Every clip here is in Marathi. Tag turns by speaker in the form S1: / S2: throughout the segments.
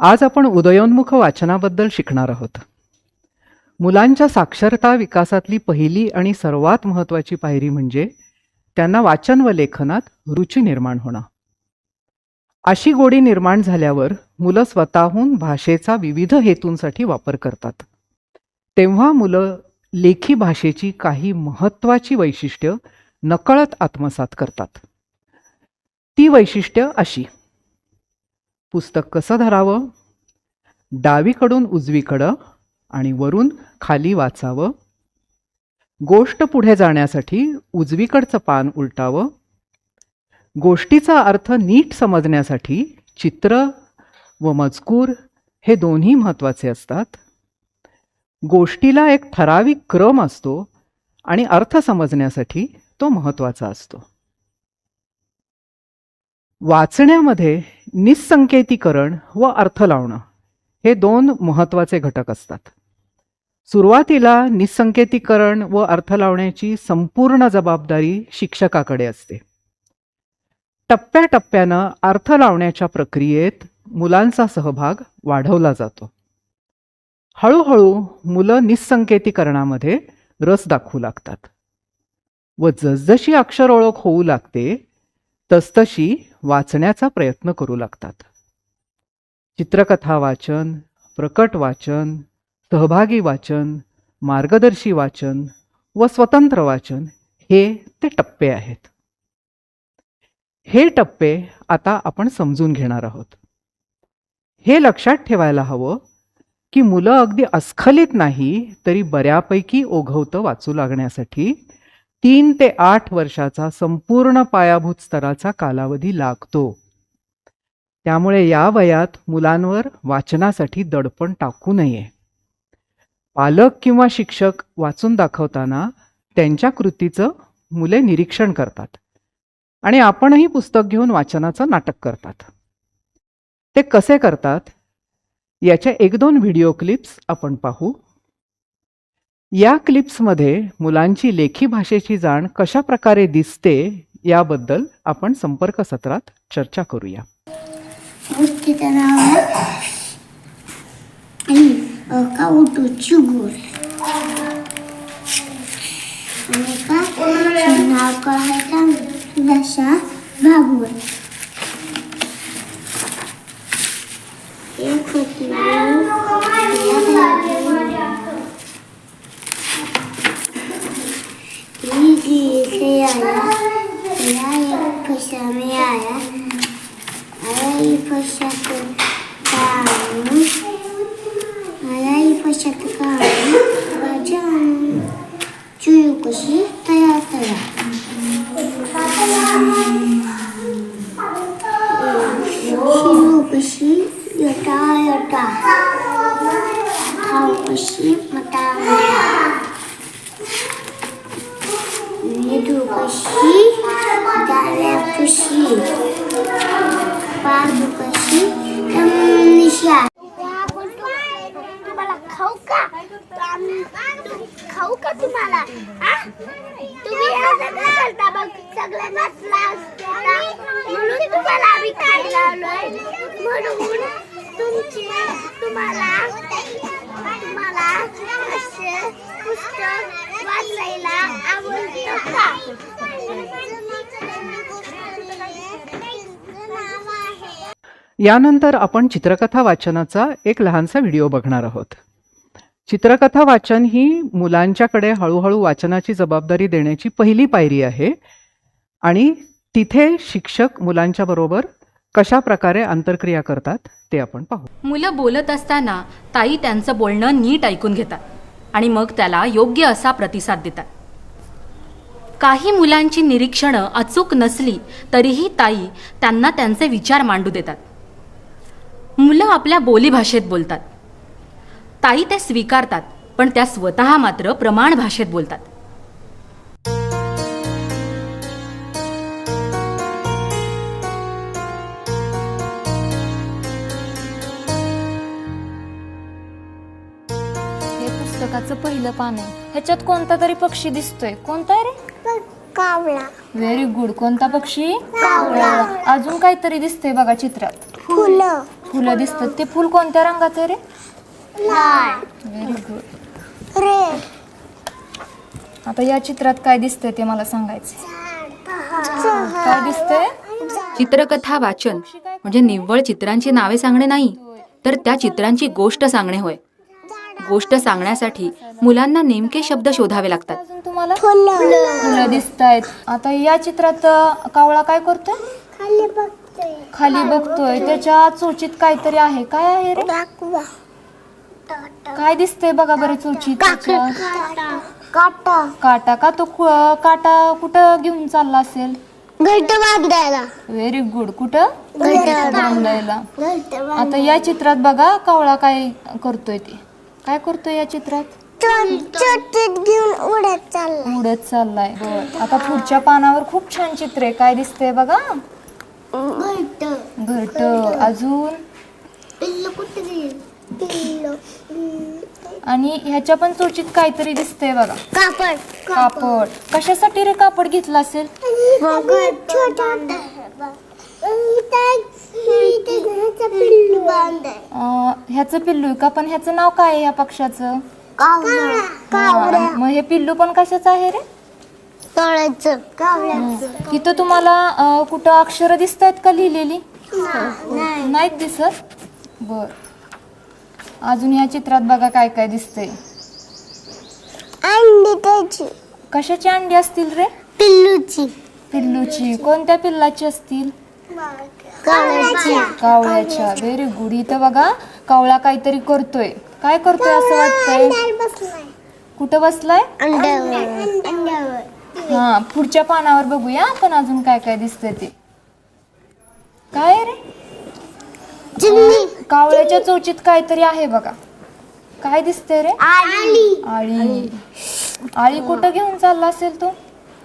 S1: आज आपण उदयोन्मुख वाचनाबद्दल शिकणार आहोत. मुलांच्या साक्षरता विकासातली पहिली आणि सर्वात महत्त्वाची पायरी म्हणजे त्यांना वाचन व लेखनात रुची निर्माण होणं. अशी गोडी निर्माण झाल्यावर मुलं स्वतःहून भाषेचा विविध हेतूंसाठी वापर करतात. तेव्हा मुलं लेखी भाषेची काही महत्त्वाची वैशिष्ट्य नकळत आत्मसात करतात. ती वैशिष्ट्य अशी. पुस्तक कसं धरावं? डावीकडून उजवीकडं आणि वरून खाली वाचावं. गोष्ट पुढे जाण्यासाठी उजवीकडचं पान उलटावं. गोष्टीचा अर्थ नीट समजण्यासाठी चित्र व मजकूर हे दोन्ही महत्त्वाचे असतात. गोष्टीला एक ठराविक क्रम असतो आणि अर्थ समजण्यासाठी तो महत्त्वाचा असतो. वाचण्यामध्ये निसंकेतीकरण व अर्थ लावणं हे दोन महत्त्वाचे घटक असतात. सुरुवातीला निसंकेतीकरण व अर्थ लावण्याची संपूर्ण जबाबदारी शिक्षकाकडे असते. टप्प्याटप्प्यानं अर्थ लावण्याच्या प्रक्रियेत मुलांचा सहभाग वाढवला जातो. हळूहळू मुलं निसंकेतीकरणामध्ये रस दाखवू लागतात. व जसजशी अक्षर ओळख होऊ लागते तसतशी वाचण्याचा प्रयत्न करू लागतात. चित्रकथा वाचन प्रकट वाचन सहभागी वाचन मार्गदर्शी वाचन व स्वतंत्र वाचन हे ते टप्पे आहेत. हे टप्पे आता आपण समजून घेणार आहोत. हे लक्षात ठेवायला हवं की मुलं अगदी अस्खलित नाही तरी बऱ्यापैकी ओघवतं वाचू लागण्यासाठी तीन ते आठ वर्षाचा संपूर्ण पायाभूत स्तराचा कालावधी लागतो. त्यामुळे या वयात मुलांवर वाचनासाठी दडपण टाकू नये. पालक किंवा शिक्षक वाचून दाखवताना त्यांच्या कृतीचं मुले निरीक्षण करतात आणि आपणही पुस्तक घेऊन वाचनाचं नाटक करतात. ते कसे करतात? याच्या एक दोन व्हिडिओ क्लिप्स आपण पाहू. या क्लिप्समध्ये मुलांची लेखी भाषेची जाण कशा प्रकारे दिसते याबद्दल आपण संपर्क सत्रात चर्चा करूया.
S2: गोष्टीचं नाव आहे अ, काउटूची गोर आणि का नाव कळायचं పశకారం అలాయి పశకారం భజం చూకుసి తయా తయా శిరుకుసి యటా యటా థాకుసి మటా మటా నిదుకుసి దాలకుసి तुम्हाला खाऊ का? खाऊ का तुम्हाला? तुम्ही करता म्हणून तुम्हाला आम्ही काय लावलोय? म्हणून तुम्हाला तुम्हाला असे पुस्तक
S1: यानंतर आपण चित्रकथा वाचनाचा एक लहानसा व्हिडिओ बघणार आहोत. चित्रकथा वाचन ही मुलांच्याकडे हळूहळू वाचनाची जबाबदारी देण्याची पहिली पायरी आहे आणि तिथे शिक्षक मुलांच्या बरोबर कशा प्रकारे आंतरक्रिया करतात ते आपण पाहू.
S3: मुलं बोलत असताना ताई त्यांचं बोलणं नीट ऐकून घेतात आणि मग त्याला योग्य असा प्रतिसाद देतात. काही मुलांची निरीक्षणं अचूक नसली तरीही ताई त्यांना त्यांचे विचार मांडू देतात. मुलं आपल्या बोलीभाषेत बोलतात. ताई ते स्वीकारतात पण त्या स्वतः मात्र प्रमाण भाषेत बोलतात.
S4: हे पुस्तकाचं पहिलं पान आहे. ह्याच्यात कोणता तरी पक्षी दिसतोय? कोणता आहे रे?
S2: कावळा.
S4: व्हेरी गुड कोणता पक्षी? कावळा. अजून काहीतरी दिसतंय बघा चित्रात.
S2: फुलं.
S4: फुलं दिसतात. ते फुल कोणत्या रंगाचं आहे रे?
S2: लाल.
S4: व्हेरी गुड
S2: रेड
S4: आता या चित्रात काय दिसतंय ते मला सांगायचं काय दिसतंय?
S3: चित्रकथा वाचन म्हणजे निव्वळ चित्रांची नावे सांगणे नाही तर त्या चित्रांची गोष्ट सांगणे होय. गोष्ट सांगण्यासाठी मुलांना नेमके शब्द शोधावे लागतात.
S4: अजून तुम्हाला?
S2: फुलं.
S4: आहेत आता या चित्रात अं, कावळा काय करतोय?
S2: खाली
S4: खाली बघतोय. त्याच्या चोचीत काहीतरी आहे. काय आहे रे? काय दिसतंय बघा बरं चोचीत त्याच्या
S2: काटा. काटा.
S4: काटा का तो कु- काटा कुठं घेऊन चालला असेल?
S2: घट बांधायला.
S4: व्हेरी गुड कुठं? बांधायला. आता या चित्रात बघा कावळा काय करतोय ते. काय करतोय या चित्रात?
S2: चोटीत घेऊन उडत चालला
S4: उडत चाललाय. आता पुढच्या पानावर खूप छान चित्र आहे. काय दिसतंय बघा?
S2: घट
S4: अजून? आणि ह्याच्या पण चोचीत काहीतरी दिसतंय बघा.
S2: कापड.
S4: कापड. कशासाठी रे कापड घेतलं असेल? ह्याचं पिल्लू का? पण ह्याचं नाव काय आहे या पक्षाचं मग हे पिल्लू पण कशाचं आहे रे?
S2: तळाचं कावळ्याचं.
S4: इथं तुम्हाला कुठं अक्षर दिसत आहेत का लिहिलेली? नाहीत दिसत? बर. अजून ह्या चित्रात बघा काय काय दिसतंय.
S2: अंडी त्याची
S4: कशाची अंडी असतील रे?
S2: पिल्लूची.
S4: पिल्लूची. कोणत्या पिल्लाची असतील?
S2: कावळ्याची.
S4: कावळ्याच्या. व्हेरी गुड इथं बघा कावळा काहीतरी करतोय. काय करतोय असं वाटतंय? कुठं बसलाय?
S2: अंड्यावर.
S4: हा पुढच्या पानावर बघूया आपण अजून काय काय दिसतंय ते. काय रे
S2: चिमणी
S4: कावळ्याच्या चोचीत काहीतरी आहे बघा काय दिसतंय रे
S2: आली
S4: आळी आळी कुठं घेऊन चालला असेल तो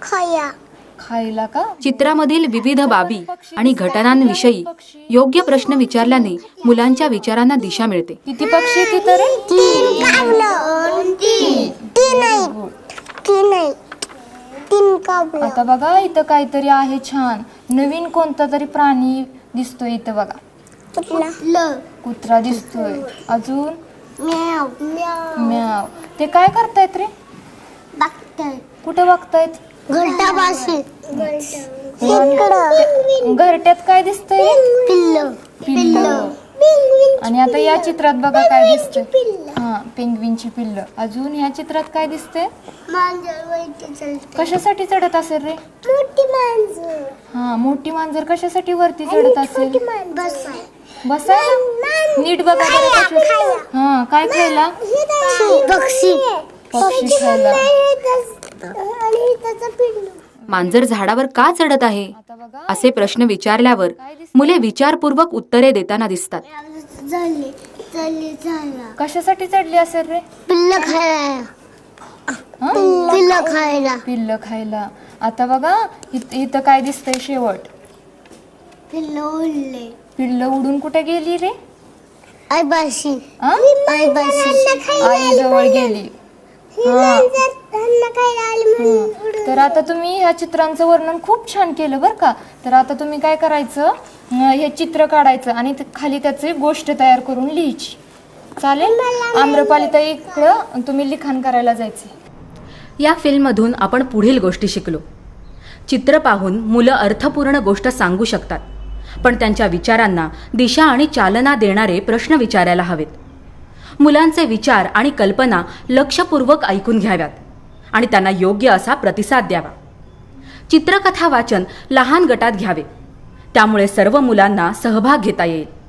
S2: खया
S4: खायला का
S3: चित्रामधील विविध बाबी आणि घटनांविषयी योग्य प्रश्न विचारल्याने मुलांच्या विचारांना दिशा मिळते
S4: किती पक्षी तिथं रे
S2: तीन कावलं तीन तीन नाही तीन नाही तीन
S4: आता बघा इथं काहीतरी आहे छान. नवीन कोणता तरी प्राणी दिसतोय इथं बघा.
S2: कुठलं?
S4: कुत्रा दिसतोय. अजून?
S2: म्याव म्याव.
S4: म्याव. ते काय करतायत रे?
S2: बघतोय
S4: कुठं बघतायत?
S2: इकडं.
S4: घरट्यात काय दिसतंय?
S2: पिल्ल.
S4: पिल्ल. आणि आता या चित्रात बघा काय दिसतंय. हा पेंग्विनची पिल्ल. अजून ह्या चित्रात काय दिसतंय?
S2: मांजर वरती चलते
S4: कशासाठी चढत असेल रे?
S2: मोठी मांजर.
S4: हा मोठी मांजर कशासाठी वरती चढत असेल?
S2: बसाय.
S4: बसायला? नीट बघा हा काय खायला?
S2: पक्षी.
S4: पक्षी. खायला.
S2: आणि त्याचा पिल्लू.
S3: मांजर झाडावर का चढत आहे? असे प्रश्न विचारल्यावर मुले विचारपूर्वक उत्तरे देताना दिसतात.
S2: झाले झाले झाला
S4: कशासाठी चढली असेल रे?
S2: पिल्ल खायला? पिल्ल खायला.
S4: पिल्ल खायला. आता बघा इथं इथं काय दिसतंय शेवट?
S2: पिल्ल उरले
S4: पिल्ल उडून कुठे गेली रे?
S2: आई बाशी
S4: आ?
S2: आई बाशी
S4: आई जवळ गेली. हा.
S2: खायला आली म्हणून?
S4: तर आता तुम्ही ह्या चित्रांचं वर्णन खूप छान केलं बरं का. तर आता तुम्ही काय करायचं? अं, हे चित्र काढायचं आणि ते- खाली त्याची गोष्ट तयार करून लिहायची. चालेल? आम्रपालिता इकडं तुम्ही लिखाण करायला जायचे.
S3: या फिल्ममधून आपण पुढील गोष्टी शिकलो. चित्र पाहून मुलं अर्थपूर्ण गोष्ट सांगू शकतात पण त्यांच्या विचारांना दिशा आणि चालना देणारे प्रश्न विचारायला हवेत. मुलांचे विचार आणि कल्पना लक्षपूर्वक ऐकून घ्याव्यात. आणि त्यांना योग्य असा प्रतिसाद द्यावा. चित्रकथा वाचन लहान गटात घ्यावे. त्यामुळे सर्व मुलांना सहभाग घेता येईल.